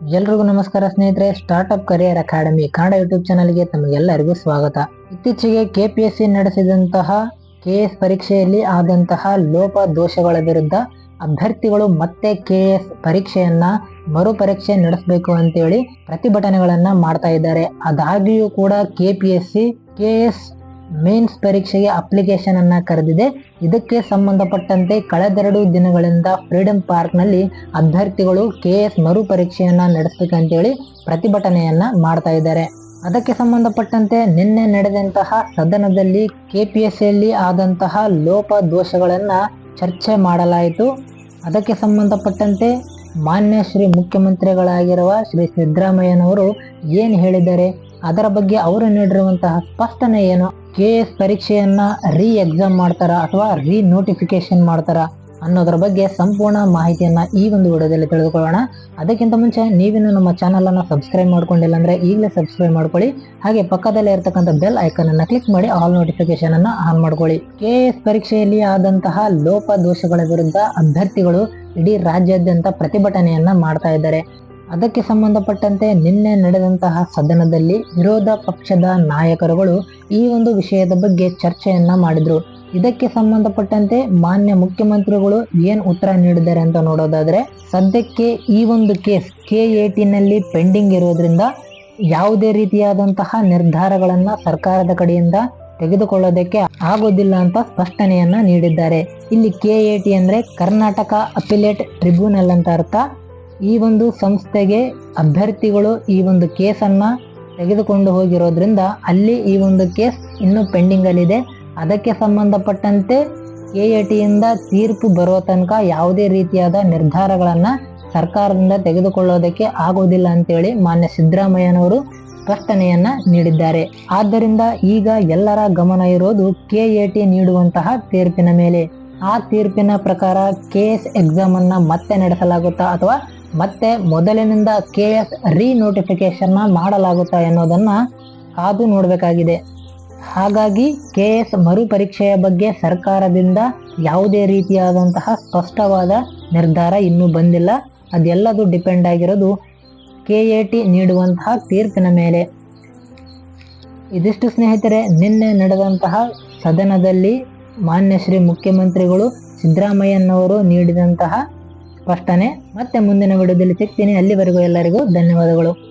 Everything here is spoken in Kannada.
ಎಲ್ರಿಗೂ ನಮಸ್ಕಾರ ಸ್ನೇಹಿತರೆ startup career academy Kannada YouTube ಚಾನಲ್ಗೆ ತಮಗೆಲ್ಲರಿಗೂ ಸ್ವಾಗತ. ಇತ್ತೀಚೆಗೆ ಕೆ ಪಿ ಎಸ್ ಸಿ ನಡೆಸಿದಂತಹ ಕೆ ಎಸ್ ಪರೀಕ್ಷೆಯಲ್ಲಿ ಆದಂತಹ ಲೋಪ ದೋಷಗಳ ವಿರುದ್ಧ ಅಭ್ಯರ್ಥಿಗಳು ಮತ್ತೆ ಕೆ ಎಸ್ ಪರೀಕ್ಷೆಯನ್ನ ಮರು ಪರೀಕ್ಷೆ ನಡೆಸಬೇಕು ಅಂತೇಳಿ ಪ್ರತಿಭಟನೆಗಳನ್ನ ಮಾಡ್ತಾ ಇದ್ದಾರೆ. ಅದಾಗಿಯೂ ಕೂಡ K P S C K KS mains ಪರೀಕ್ಷೆಗೆ ಅಪ್ಲಿಕೇಶನ್ ಅನ್ನ ಕರೆದಿದೆ. ಇದಕ್ಕೆ ಸಂಬಂಧಪಟ್ಟಂತೆ ಕಳೆದೆರಡು ದಿನಗಳಿಂದ ಫ್ರೀಡಂ ಪಾರ್ಕ್ನಲ್ಲಿ ಅಭ್ಯರ್ಥಿಗಳು ಕೆ ಎಸ್ ಮರು ಪರೀಕ್ಷೆಯನ್ನ ನಡೆಸಬೇಕಂತೇಳಿ ಪ್ರತಿಭಟನೆಯನ್ನ ಮಾಡ್ತಾ ಇದ್ದಾರೆ. ಅದಕ್ಕೆ ಸಂಬಂಧಪಟ್ಟಂತೆ ನಿನ್ನೆ ನಡೆದಂತಹ ಸದನದಲ್ಲಿ ಕೆ ಪಿ ಎಸ್ ಸಿಯಲ್ಲಿ ಆದಂತಹ ಲೋಪ ದೋಷಗಳನ್ನ ಚರ್ಚೆ ಮಾಡಲಾಯಿತು. ಅದಕ್ಕೆ ಸಂಬಂಧಪಟ್ಟಂತೆ ಮಾನ್ಯ ಶ್ರೀ ಮುಖ್ಯಮಂತ್ರಿಗಳಾಗಿರುವ ಶ್ರೀ ಸಿದ್ದರಾಮಯ್ಯನವರು ಏನು ಹೇಳಿದ್ದಾರೆ? ಅದರ ಬಗ್ಗೆ ಅವರು ನೀಡಿರುವಂತಹ ಸ್ಪಷ್ಟನೆ ಏನು? ಕೆ ಎಸ್ ಪರೀಕ್ಷೆಯನ್ನ ರೀ ಎಕ್ಸಾಮ್ ಮಾಡ್ತಾರಾ ಅಥವಾ ರೀ ನೋಟಿಫಿಕೇಶನ್ ಮಾಡ್ತಾರಾ ಅನ್ನೋದ್ರ ಬಗ್ಗೆ ಸಂಪೂರ್ಣ ಮಾಹಿತಿಯನ್ನ ಈ ಒಂದು ವಿಡಿಯೋದಲ್ಲಿ ತಿಳಿದುಕೊಳ್ಳೋಣ. ಅದಕ್ಕಿಂತ ಮುಂಚೆ ನೀವಿನ್ನು ನಮ್ಮ ಚಾನಲ್ ಅನ್ನ ಸಬ್ಸ್ಕ್ರೈಬ್ ಮಾಡ್ಕೊಂಡಿಲ್ಲ ಅಂದ್ರೆ ಈಗಲೇ ಸಬ್ಸ್ಕ್ರೈಬ್ ಮಾಡ್ಕೊಳ್ಳಿ. ಹಾಗೆ ಪಕ್ಕದಲ್ಲೇ ಇರತಕ್ಕಂಥ ಬೆಲ್ ಐಕನ್ ಅನ್ನ ಕ್ಲಿಕ್ ಮಾಡಿ ಆಲ್ ನೋಟಿಫಿಕೇಶನ್ ಅನ್ನ ಆನ್ ಮಾಡ್ಕೊಳ್ಳಿ. ಕೆ ಎಸ್ ಪರೀಕ್ಷೆಯಲ್ಲಿ ಆದಂತಹ ಲೋಪ ದೋಷಗಳ ವಿರುದ್ಧ ಅಭ್ಯರ್ಥಿಗಳು ಇಡೀ ರಾಜ್ಯಾದ್ಯಂತ ಪ್ರತಿಭಟನೆಯನ್ನ ಮಾಡ್ತಾ ಇದ್ದಾರೆ. ಅದಕ್ಕೆ ಸಂಬಂಧಪಟ್ಟಂತೆ ನಿನ್ನೆ ನಡೆದಂತಹ ಸದನದಲ್ಲಿ ವಿರೋಧ ಪಕ್ಷದ ನಾಯಕರುಗಳು ಈ ಒಂದು ವಿಷಯದ ಬಗ್ಗೆ ಚರ್ಚೆಯನ್ನ ಮಾಡಿದ್ರು. ಇದಕ್ಕೆ ಸಂಬಂಧಪಟ್ಟಂತೆ ಮಾನ್ಯ ಮುಖ್ಯಮಂತ್ರಿಗಳು ಏನು ಉತ್ತರ ನೀಡಿದ್ದಾರೆ ಅಂತ ನೋಡೋದಾದ್ರೆ, ಸದ್ಯಕ್ಕೆ ಈ ಒಂದು ಕೇಸ್ ಕೆ ಏಟಿನಲ್ಲಿ ಪೆಂಡಿಂಗ್ ಇರೋದ್ರಿಂದ ಯಾವುದೇ ರೀತಿಯಾದಂತಹ ನಿರ್ಧಾರಗಳನ್ನ ಸರ್ಕಾರದ ಕಡೆಯಿಂದ ತೆಗೆದುಕೊಳ್ಳೋದಕ್ಕೆ ಆಗೋದಿಲ್ಲ ಅಂತ ಸ್ಪಷ್ಟನೆಯನ್ನ ನೀಡಿದ್ದಾರೆ. ಇಲ್ಲಿ ಕೆ ಎ ಟಿ ಅಂದ್ರೆ ಕರ್ನಾಟಕ ಅಪಿಲೇಟ್ ಟ್ರಿಬ್ಯುನಲ್ ಅಂತ ಅರ್ಥ. ಈ ಒಂದು ಸಂಸ್ಥೆಗೆ ಅಭ್ಯರ್ಥಿಗಳು ಈ ಒಂದು ಕೇಸನ್ನು ತೆಗೆದುಕೊಂಡು ಹೋಗಿರೋದ್ರಿಂದ ಅಲ್ಲಿ ಈ ಒಂದು ಕೇಸ್ ಇನ್ನೂ ಪೆಂಡಿಂಗ್ ಅಲ್ಲಿದೆ. ಅದಕ್ಕೆ ಸಂಬಂಧಪಟ್ಟಂತೆ ಕೆ ಎ ಟಿಯಿಂದ ತೀರ್ಪು ಬರೋ ತನಕ ಯಾವುದೇ ರೀತಿಯಾದ ನಿರ್ಧಾರಗಳನ್ನು ಸರ್ಕಾರದಿಂದ ತೆಗೆದುಕೊಳ್ಳೋದಕ್ಕೆ ಆಗೋದಿಲ್ಲ ಅಂತೇಳಿ ಮಾನ್ಯ ಸಿದ್ದರಾಮಯ್ಯನವರು ಸ್ಪಷ್ಟನೆಯನ್ನ ನೀಡಿದ್ದಾರೆ. ಆದ್ದರಿಂದ ಈಗ ಎಲ್ಲರ ಗಮನ ಇರೋದು ಕೆ ಎ ಟಿ ನೀಡುವಂತಹ ತೀರ್ಪಿನ ಮೇಲೆ. ಆ ತೀರ್ಪಿನ ಪ್ರಕಾರ ಕೆ ಎಸ್ ಎಕ್ಸಾಮ್ ಅನ್ನ ಮತ್ತೆ ನಡೆಸಲಾಗುತ್ತಾ ಅಥವಾ ಮತ್ತೆ ಮೊದಲಿನಿಂದ ಕೆ ಎಸ್ ರೀ ನೋಟಿಫಿಕೇಶನ್ನ ಮಾಡಲಾಗುತ್ತಾ ಎನ್ನುವುದನ್ನ ಕಾದು ನೋಡಬೇಕಾಗಿದೆ. ಹಾಗಾಗಿ ಕೆ ಎಸ್ ಮರುಪರೀಕ್ಷೆಯ ಬಗ್ಗೆ ಸರ್ಕಾರದಿಂದ ಯಾವುದೇ ರೀತಿಯಾದಂತಹ ಸ್ಪಷ್ಟವಾದ ನಿರ್ಧಾರ ಇನ್ನೂ ಬಂದಿಲ್ಲ. ಅದೆಲ್ಲದೂ ಡಿಪೆಂಡ್ ಆಗಿರೋದು ಕೆ ಎ ಟಿ ನೀಡುವಂತಹ ತೀರ್ಪಿನ ಮೇಲೆ. ಇದಿಷ್ಟು ಸ್ನೇಹಿತರೆ, ನಿನ್ನೆ ನಡೆದಂತಹ ಸದನದಲ್ಲಿ ಮಾನ್ಯ ಶ್ರೀ ಮುಖ್ಯಮಂತ್ರಿಗಳು ಸಿದ್ದರಾಮಯ್ಯನವರು ನೀಡಿದಂತಹ ಸ್ಪಷ್ಟನೆ ಮತ್ತೆ ಮುಂದಿನ ವಿಡಿಯೋದಲ್ಲಿ ಸಿಗ್ತೀನಿ. ಅಲ್ಲಿವರೆಗೂ ಎಲ್ಲರಿಗೂ ಧನ್ಯವಾದಗಳು.